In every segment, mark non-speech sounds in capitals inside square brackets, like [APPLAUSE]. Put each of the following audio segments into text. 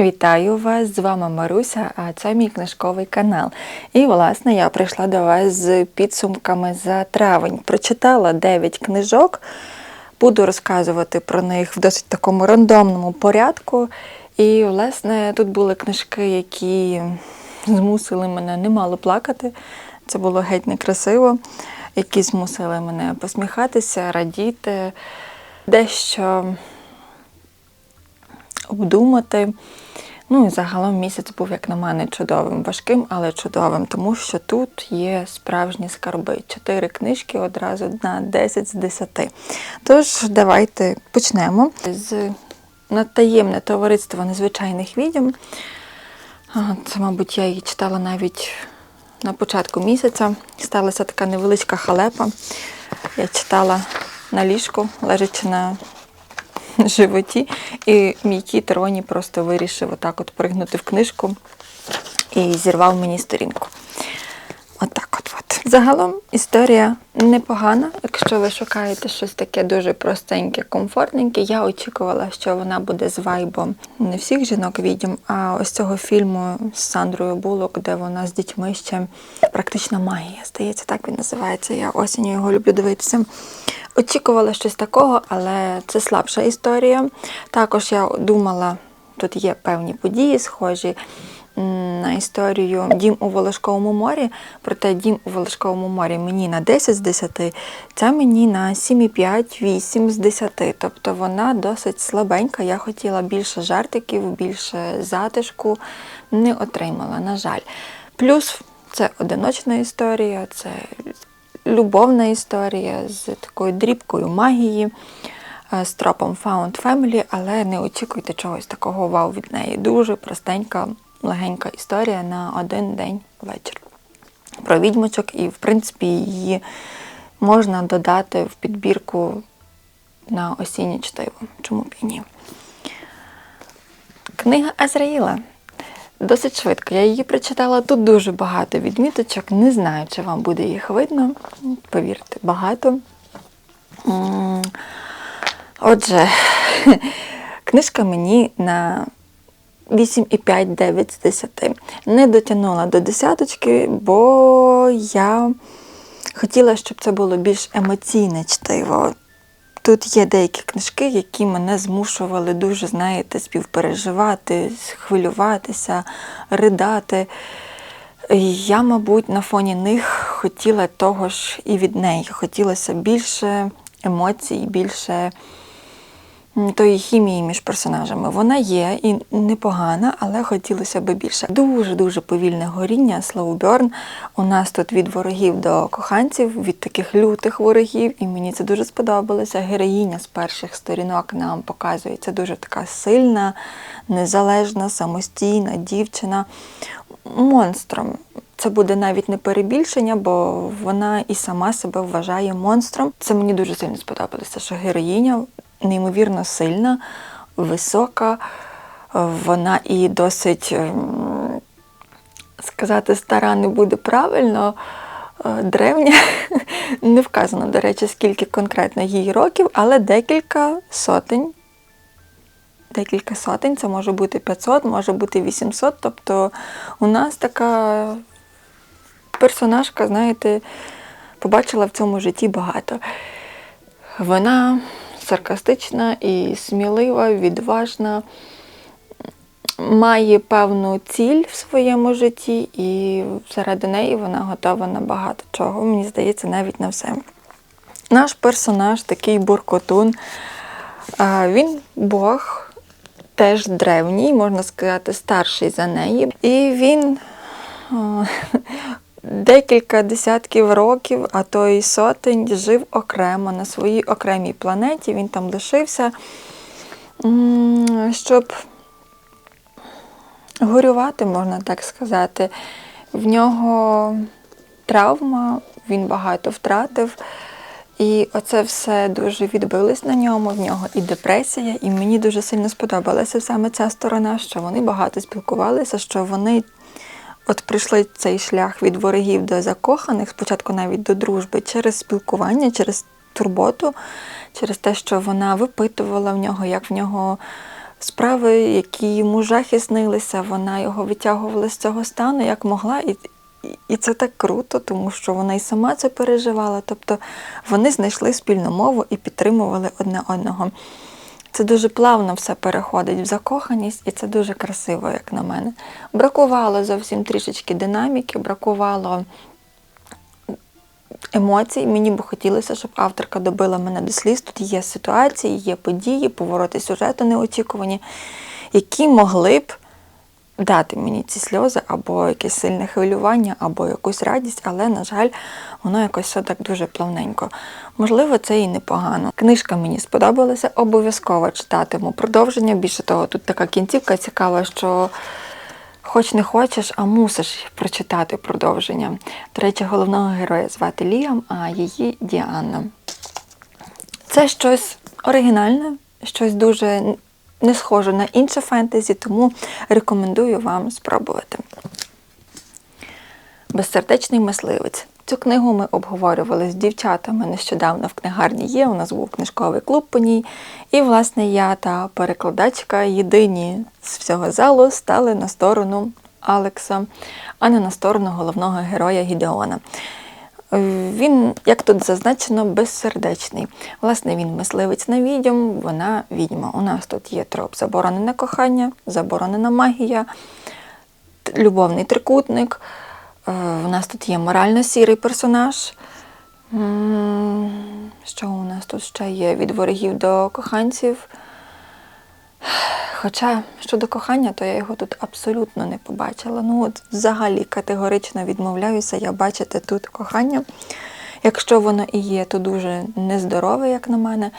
Вітаю вас! З вами Маруся, а це мій книжковий канал. І, власне, я прийшла до вас з підсумками за травень. Прочитала 9 книжок, буду розказувати про них в досить такому рандомному порядку. І, власне, тут були книжки, які змусили мене немало плакати. Це було геть некрасиво, які змусили мене посміхатися, радіти, дещо обдумати. Ну і загалом місяць був, як на мене, чудовим, важким, але чудовим, тому що тут є справжні скарби. Чотири книжки одразу на 10 з 10. Тож, давайте почнемо з надтаємне товариство незвичайних відьом. Це, мабуть, я її читала навіть на початку місяця. Сталася така невеличка халепа. Я читала на ліжку, лежачи на [LAUGHS] животі, і мій кіт Роні просто вирішив отак от пригнути в книжку і зірвав мені сторінку. Отак от. Загалом історія непогана. Якщо ви шукаєте щось таке дуже простеньке, комфортненьке, я очікувала, що вона буде з вайбом не всіх жінок відьом, а ось цього фільму з Сандрою Булок, де вона з дітьми ще практична магія. Здається, так він називається. Я осінню його люблю дивитися. Очікувала щось такого, але це слабша історія. Також я думала, тут є певні події, схожі на історію Дім у Волошковому морі. Проте дім у Волошковому морі мені на 10 з 10, це мені на 7,5, 8 з 10. Тобто вона досить слабенька. Я хотіла більше жартиків, більше затишку. Не отримала, на жаль. Плюс це одиночна історія, це любовна історія з такою дрібкою магії, е, з тропом Found Family, але не очікуйте чогось такого вау від неї. Дуже простенька, легенька історія на один день вечір. Про відьмочок, і, в принципі, її можна додати в підбірку на осіннє чтиво. Чому б і ні? Книга Азраїла. Досить швидко. Я її прочитала тут дуже багато відміточок. Не знаю, чи вам буде їх видно. Повірте, багато. Отже, [LAUGHS] книжка мені на 8,5-9 з 10. Не дотягнула до десяточки, бо я хотіла, щоб це було більш емоційне чтиво. Тут є деякі книжки, які мене змушували дуже, знаєте, співпереживати, хвилюватися, ридати. Я, мабуть, на фоні них хотіла того ж і від неї. Хотілося більше емоцій, більше тої хімії між персонажами. Вона є і непогана, але хотілося б більше. Дуже-дуже повільне горіння, burn. У нас тут від ворогів до коханців, від таких лютих ворогів, і мені це дуже сподобалося. Героїня з перших сторінок нам показується дуже така сильна, незалежна, самостійна дівчина. Монстром. Це буде навіть не перебільшення, бо вона і сама себе вважає монстром. Це мені дуже сильно сподобалося, що героїня неймовірно сильна, висока, вона і досить, ем, сказати, стара не буде правильно, е, древня. [LAUGHS] Не вказано, до речі, скільки конкретно їй років, але декілька сотень. Декілька сотень, це може бути 500, може бути 800. Тобто у нас така персонажка, знаєте, побачила в цьому житті багато. Вона саркастична і смілива, відважна, має певну ціль в своєму житті, і заради неї вона готова на багато чого. Мені здається, навіть на все. Наш персонаж такий буркотун. Він Бог, теж древній, можна сказати, старший за неї. І він декілька десятків років, а то й сотень, жив окремо на своїй окремій планеті. Він там лишився, щоб горювати, можна так сказати. В нього травма, він багато втратив. І оце все дуже відбилось на ньому, в нього і депресія, і мені дуже сильно сподобалася саме ця сторона, що вони багато спілкувалися, що вони от прийшли цей шлях від ворогів до закоханих, спочатку навіть до дружби, через спілкування, через турботу, через те, що вона випитувала в нього, як в нього справи, які йому жахи снилися, вона його витягувала з цього стану як могла. І, і- це так круто, тому що вона і сама це переживала. Тобто вони знайшли спільну мову і підтримували одне одного. Це дуже плавно все переходить в закоханість, і це дуже красиво, як на мене. Бракувало зовсім трішечки динаміки, бракувало емоцій. Мені би хотілося, щоб авторка добила мене до сліз. Тут є ситуації, є події, повороти сюжету неочікувані, які могли б дати мені ці сльози, або якесь сильне хвилювання, або якусь радість, але, на жаль, воно якось все так дуже плавненько. Можливо, це і непогано. Книжка мені сподобалася, обов'язково читатиму продовження. Більше того, тут така кінцівка цікава, що хоч не хочеш, а мусиш прочитати продовження. До речі, головного героя звати Ліам, а її Діана. Це щось оригінальне, щось дуже не схоже на інше фентезі, тому рекомендую вам спробувати. Безсердечний мисливець. Цю книгу ми обговорювали з дівчатами нещодавно в книгарні є. У нас був книжковий клуб по ній. І, власне, я та перекладачка єдині з всього залу стали на сторону Алекса, а не на сторону головного героя Гідеона. Він, як тут зазначено, безсердечний. Власне, він мисливець на відьом, вона відьма. У нас тут є троп заборонене кохання, заборонена магія, любовний трикутник. Е, У нас тут є морально сірий персонаж. Що у нас тут ще є? Від ворогів до коханців. Хоча щодо кохання, то я його тут абсолютно не побачила. Ну от взагалі категорично відмовляюся я бачити тут кохання. Якщо воно і є, то дуже нездорове, як на мене.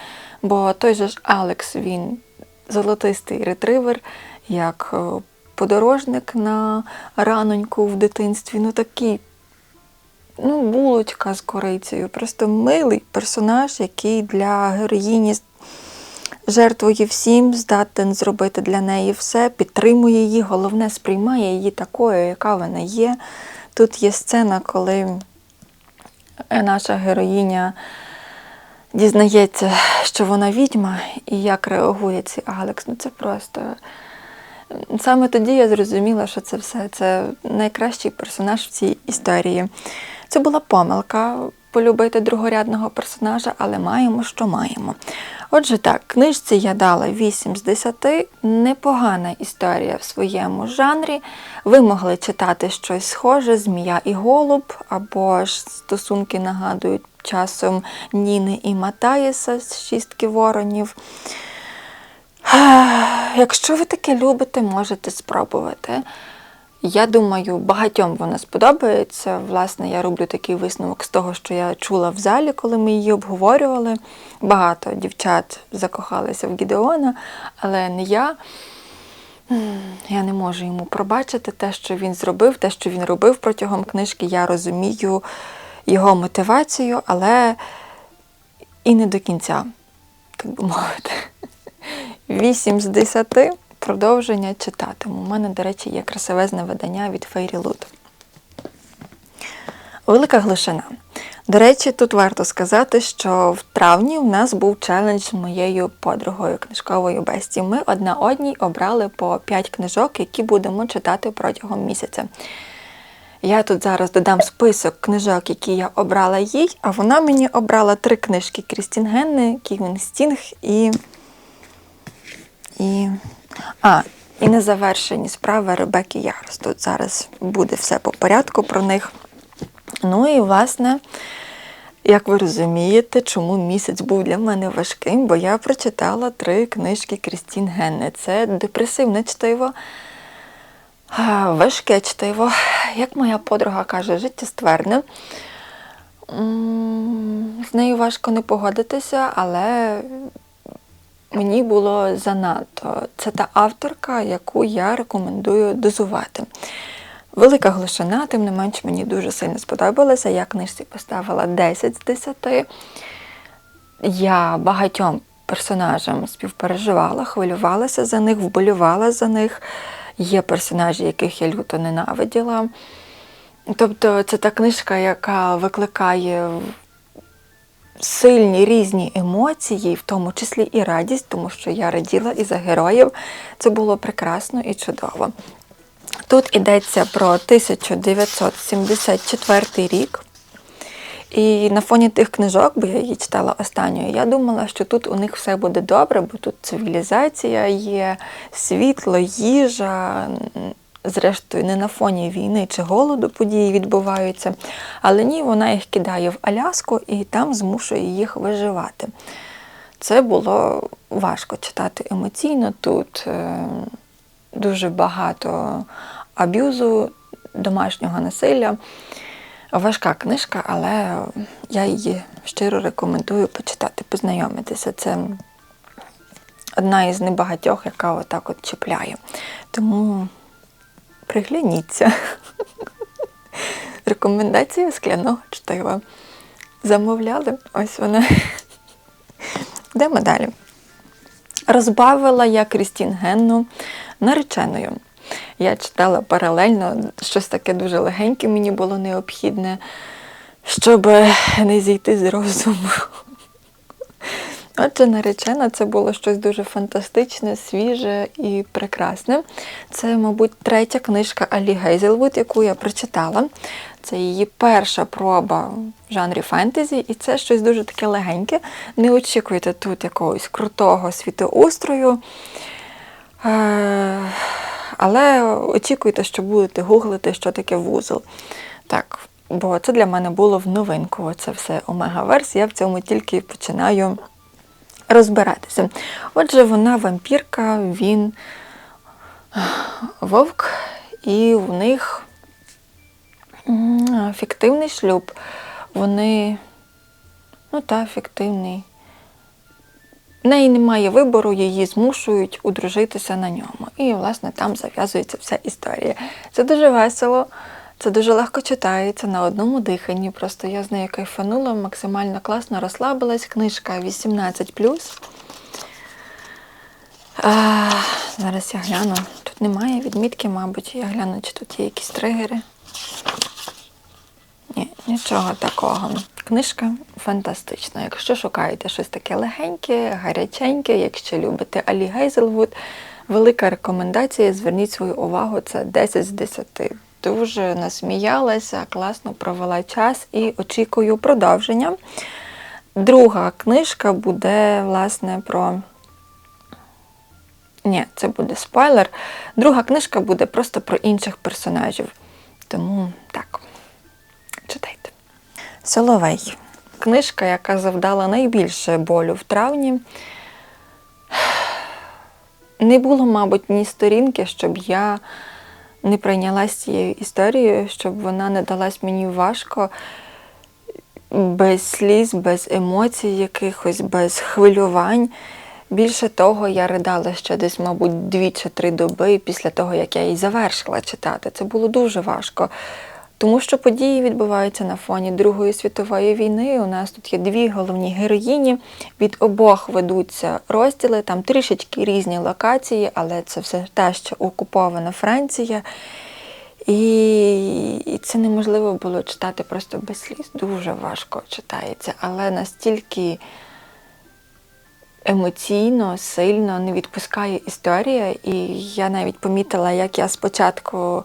Бо той же ж Алекс, він золотистий ретривер, як е, подорожник на раноньку в дитинстві. Ну такий, ну, булочка з корицею. Просто милий персонаж, який для героїні жертвує всім, здатен зробити для неї все, підтримує її, головне, сприймає її такою, яка вона є. Тут є сцена, коли наша героїня дізнається, що вона відьма, і як реагує цей Алекс. Ну це просто. Саме тоді я зрозуміла, що це все це найкращий персонаж в цій історії. Це була помилка полюбити другорядного персонажа, але маємо, що маємо. Отже, так, книжці я дала 8 з 10. Непогана історія в своєму жанрі. Ви могли читати щось схоже, Змія і Голуб, або ж стосунки нагадують часом Ніни і Матаєса з шістки воронів. Якщо ви таке любите, можете спробувати. Я думаю, багатьом вона сподобається. Власне, я роблю такий висновок з того, що я чула в залі, коли ми її обговорювали. Багато дівчат закохалися в Гідеона, але не я. Я не можу йому пробачити те, що він зробив, те, що він робив протягом книжки. Я розумію його мотивацію, але і не до кінця, так би мовити. 8 з 10 продовження читатиму. У мене, до речі, є красивезне видання від Фейрі Лут. Велика глушина. До речі, тут варто сказати, що в травні у нас був челендж з моєю подругою книжковою Бесті. Ми одна одній обрали по 5 книжок, які будемо читати протягом місяця. Я тут зараз додам список книжок, які я обрала їй, а вона мені обрала три книжки Крістін Генни, Ківін Стінг і. І. А, і незавершені справи Ребекки Ярос. Тут зараз буде все по порядку про них. Ну і, власне, як ви розумієте, чому місяць був для мене важким, бо я прочитала три книжки Крістін Генни. Це депресивне чтиво, важке чтиво, як моя подруга каже, життєстверне. М, З нею важко не погодитися, але мені було занадто. Це та авторка, яку я рекомендую дозувати. Велика глушина, тим не менш, мені дуже сильно сподобалася. Я книжці поставила 10 з 10. Я багатьом персонажам співпереживала, хвилювалася за них, вболювала за них. Є персонажі, яких я люто ненавиділа. Тобто це та книжка, яка викликає сильні різні емоції, в тому числі і радість, тому що я раділа і за героїв. Це було прекрасно і чудово. Тут йдеться про 1974 рік. І на фоні тих книжок, бо я її читала останньою, я думала, що тут у них все буде добре, бо тут цивілізація є, світло, їжа. Зрештою, не на фоні війни чи голоду події відбуваються. Але ні, вона їх кидає в Аляску і там змушує їх виживати. Це було важко читати емоційно. Тут е, дуже багато аб'юзу, домашнього насилля. Важка книжка, але я її щиро рекомендую почитати, познайомитися. Це одна із небагатьох, яка отак от чіпляє. Тому пригляніться. Рекомендація скляного чтива. Замовляли, ось вона. Йдемо далі. Розбавила я Крістін Генну нареченою. Я читала паралельно, щось таке дуже легеньке мені було необхідне, щоб не зійти з розуму. Отже, наречена це було щось дуже фантастичне, свіже і прекрасне. Це, мабуть, третя книжка Алі Гейзелвуд, яку я прочитала. Це її перша проба в жанрі фентезі, і це щось дуже таке легеньке. Не очікуйте тут якогось крутого світоустрою. Е, але очікуйте, що будете гуглити, що таке вузол. Так, бо це для мене було в новинку. Це все омега-верс, я в цьому тільки починаю розбиратися. Отже, вона вампірка, він вовк, і в них фіктивний шлюб. Вони, ну та, фіктивний. В неї немає вибору, її змушують одружитися на ньому. І, власне, там зав'язується вся історія. Це дуже весело, це дуже легко читається на одному диханні. Просто я з нею кайфанула, максимально класно розслабилась. Книжка 18. А, зараз я гляну. Тут немає відмітки, мабуть, я гляну, чи тут є якісь тригери. Ні, нічого такого. Книжка фантастична. Якщо шукаєте щось таке легеньке, гаряченьке, якщо любите Алі Гейзелвуд, велика рекомендація. Зверніть свою увагу, це 10 з 10. Дуже насміялася, класно провела час і очікую продовження. Друга книжка буде, власне, про. Ні, це буде спойлер. Друга книжка буде просто про інших персонажів. Тому так, читайте. Соловей. Книжка, яка завдала найбільше болю в травні. [SIGHS] Не було, мабуть, ні сторінки, щоб я не прийнялась цією історією, щоб вона не далась мені важко, без сліз, без емоцій якихось, без хвилювань. Більше того, я ридала ще десь, мабуть, дві чи три доби після того, як я її завершила читати. Це було дуже важко. Тому що події відбуваються на фоні Другої світової війни. У нас тут є дві головні героїні. Від обох ведуться розділи, там трішечки різні локації, але це все те, що окупована Франція. І, це неможливо було читати просто без сліз. Дуже важко читається, але настільки емоційно, сильно не відпускає історія. І я навіть помітила, як я спочатку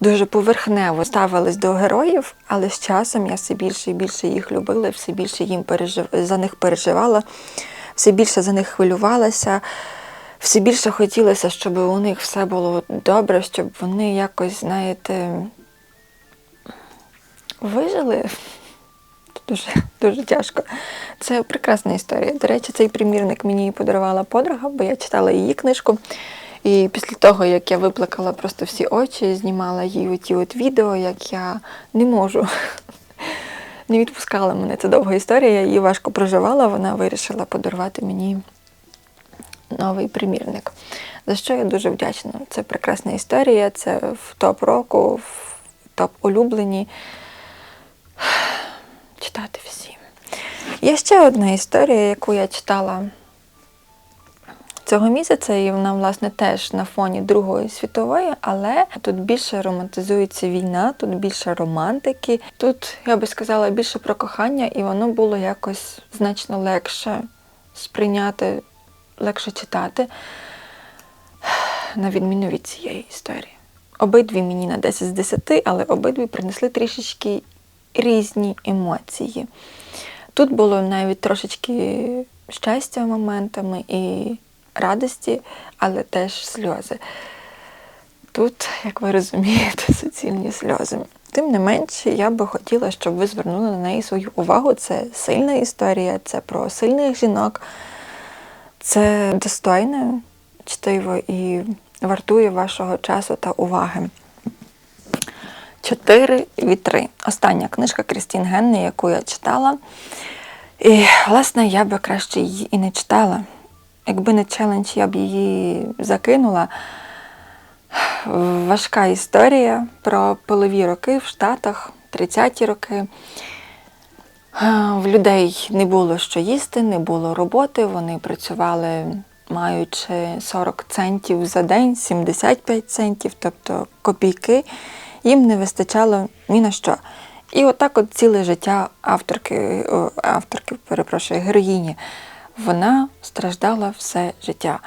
дуже поверхнево ставились до героїв, але з часом я все більше і більше їх любила, все більше їм пережив... за них переживала, все більше за них хвилювалася, все більше хотілося, щоб у них все було добре, щоб вони якось, знаєте, вижили. Дуже дуже тяжко. Це прекрасна історія. До речі, цей примірник мені подарувала подруга, бо я читала її книжку. І після того, як я виплакала просто всі очі, знімала їй оті от відео, як я не можу. [LAUGHS] Не відпускала мене. Це довга історія, я її важко проживала, вона вирішила подарувати мені новий примірник. За що я дуже вдячна. Це прекрасна історія, це в топ року, в топ улюблені. [SIGHS] Читати всі. Є ще одна історія, яку я читала цього місяця, і вона, власне, теж на фоні Другої світової, але тут більше романтизується війна, тут більше романтики. Тут, я би сказала, більше про кохання, і воно було якось значно легше сприйняти, легше читати, на відміну від цієї історії. Обидві мені на 10 з 10, але обидві принесли трішечки різні емоції. Тут було навіть трошечки щастя моментами і радості, але теж сльози. Тут, як ви розумієте, [LAUGHS] суцільні сльози. Тим не менше, я би хотіла, щоб ви звернули на неї свою увагу. Це сильна історія, це про сильних жінок, це достойне чтиво і вартує вашого часу та уваги. Чотири вітри. Остання книжка Крістін Генни, яку я читала. І, власне, я би краще її і не читала. Якби не челендж, я б її закинула. Важка історія про полові роки в Штатах, 30-ті роки. В людей не було що їсти, не було роботи. Вони працювали, маючи 40 центів за день, 75 центів, тобто копійки. Їм не вистачало ні на що. І отак от ціле життя авторки, авторки, перепрошую, героїні, вона страждала все життя.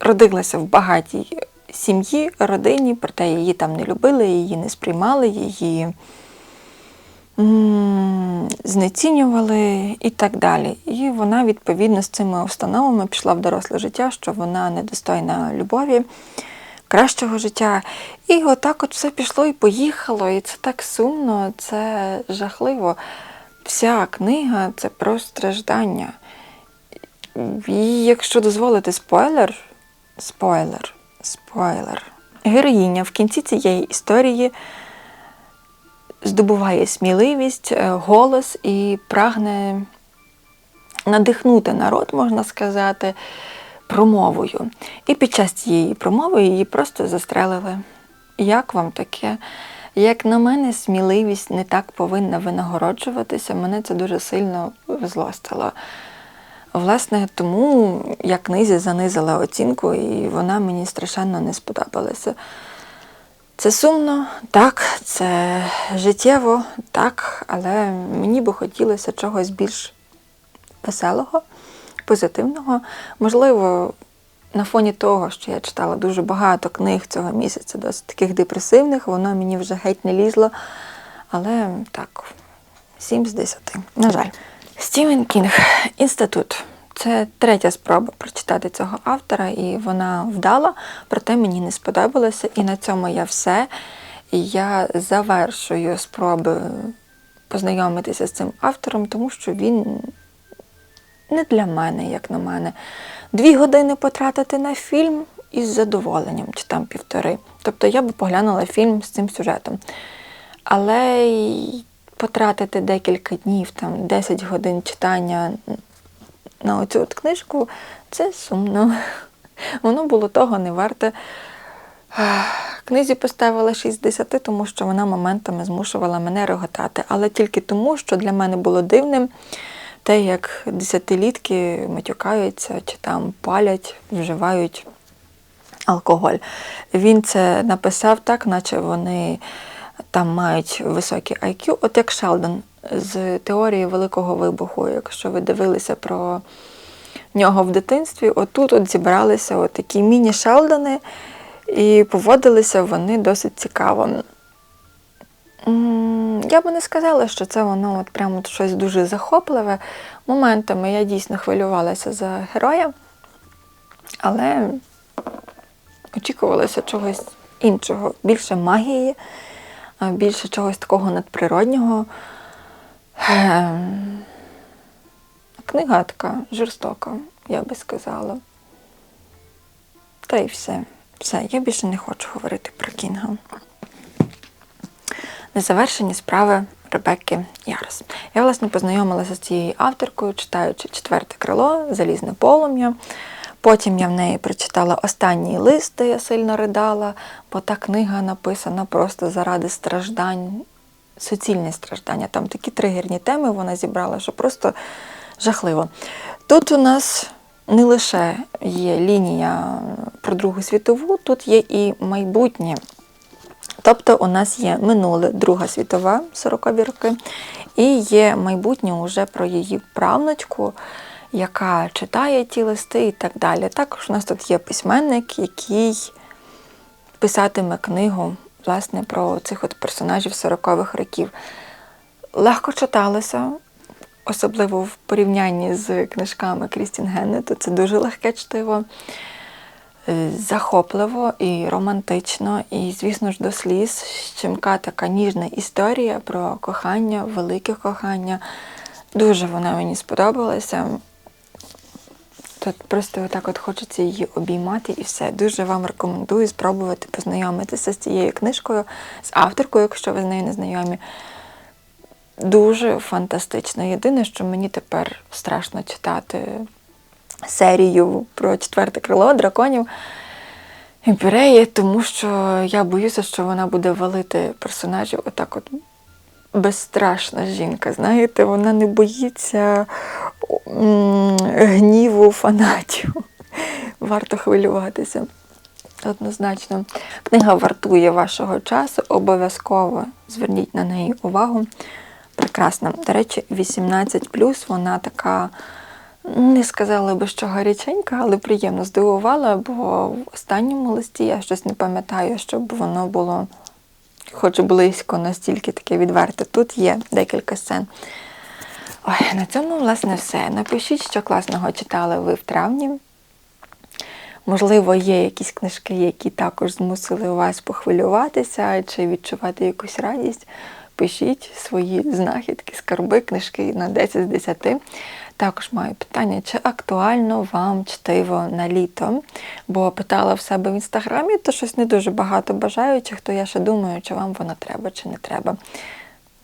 Родилася в багатій сім'ї, родині, проте її там не любили, її не сприймали, її знецінювали і так далі. І вона, відповідно, з цими установами пішла в доросле життя, що вона недостойна любові кращого життя. І отак от все пішло і поїхало, і це так сумно, це жахливо. Вся книга це про страждання. І якщо дозволити спойлер, спойлер, спойлер. Героїня в кінці цієї історії здобуває сміливість, е, голос і прагне надихнути народ, можна сказати промовою. І під час цієї промови її просто застрелили. Як вам таке? Як на мене, сміливість не так повинна винагороджуватися, мене це дуже сильно злостило. Власне, тому я книзі занизила оцінку, і вона мені страшенно не сподобалася. Це сумно, так, це життєво, так, але мені би хотілося чогось більш веселого позитивного. Можливо, на фоні того, що я читала дуже багато книг цього місяця, досить таких депресивних, воно мені вже геть не лізло. Але так, 7 з 10. На жаль. Стівен Кінг, інститут. Це третя спроба прочитати цього автора, і вона вдала, проте мені не сподобалося. І на цьому я все. Я завершую спроби познайомитися з цим автором, тому що він не для мене, як на мене. Дві години потратити на фільм із задоволенням, чи там півтори. Тобто я би поглянула фільм з цим сюжетом. Але потратити декілька днів, там 10 годин читання на оцю от книжку це сумно. [LAUGHS] Воно було того не варте. Книзі поставила 6 з 10, тому що вона моментами змушувала мене реготати. Але тільки тому, що для мене було дивним те, як десятилітки матюкаються чи там палять, вживають алкоголь. Він це написав так, наче вони там мають високий IQ, от як Шелдон з теорії Великого Вибуху. Якщо ви дивилися про нього в дитинстві, отут от зібралися от такі міні-Шелдони, і поводилися вони досить цікаво. Я би не сказала, що це воно от прямо щось дуже захопливе. Моментами я дійсно хвилювалася за героя, але очікувалося чогось іншого, більше магії, більше чогось такого надприроднього. Ем, книга така жорстока, я би сказала. Та й все. Все, я більше не хочу говорити про Кінга незавершені справи Ребекки Ярос. Я, власне, познайомилася з цією авторкою, читаючи четверте крило, залізне полум'я. Потім я в неї прочитала останній лист, де я сильно ридала, бо та книга написана просто заради страждань, суцільні страждання. Там такі тригерні теми вона зібрала, що просто жахливо. Тут у нас не лише є лінія про Другу світову, тут є і майбутнє. Тобто у нас є минуле Друга світова 40-ві роки, і є майбутнє уже про її правнучку, яка читає ті листи і так далі. Також у нас тут є письменник, який писатиме книгу власне про цих от персонажів 40-х років. Легко читалося, особливо в порівнянні з книжками Крістін Геннету. Це дуже легке чтиво, е, захопливо і романтично, і, звісно ж, до сліз щемка така ніжна історія про кохання, велике кохання. Дуже вона мені сподобалася. Тут просто отак от хочеться її обіймати і все. Дуже вам рекомендую спробувати познайомитися з цією книжкою, з авторкою, якщо ви з нею не знайомі. Дуже фантастично. Єдине, що мені тепер страшно читати серію про четверте крило драконів імперії, тому що я боюся, що вона буде валити персонажів отак от безстрашна жінка. Знаєте, вона не боїться гніву фанатів. [LAUGHS] Варто хвилюватися. Однозначно, книга вартує вашого часу, обов'язково зверніть на неї увагу. Прекрасна. До речі, 18 вона така, не сказала би, що гаряченька, але приємно здивувала, бо в останньому листі я щось не пам'ятаю, щоб воно було хоч близько настільки таке відверте. Тут є декілька сцен. Ой, на цьому, власне, все. Напишіть, що класного читали ви в травні. Можливо, є якісь книжки, які також змусили вас похвилюватися чи відчувати якусь радість. Пишіть свої знахідки, скарби, книжки на 10 з 10. Також маю питання, чи актуально вам чтиво на літо? Бо питала в себе в інстаграмі, то щось не дуже багато бажаючих, то я ще думаю, чи вам воно треба, чи не треба.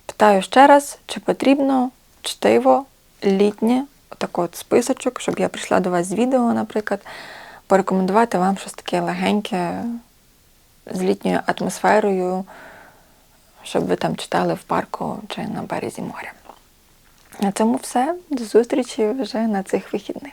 Питаю ще раз, чи потрібно чтиво літнє, отак от списочок, щоб я прийшла до вас з відео, наприклад, порекомендувати вам щось таке легеньке, з літньою атмосферою, щоб ви там читали в парку чи на березі моря. На цьому все. До зустрічі вже на цих вихідних.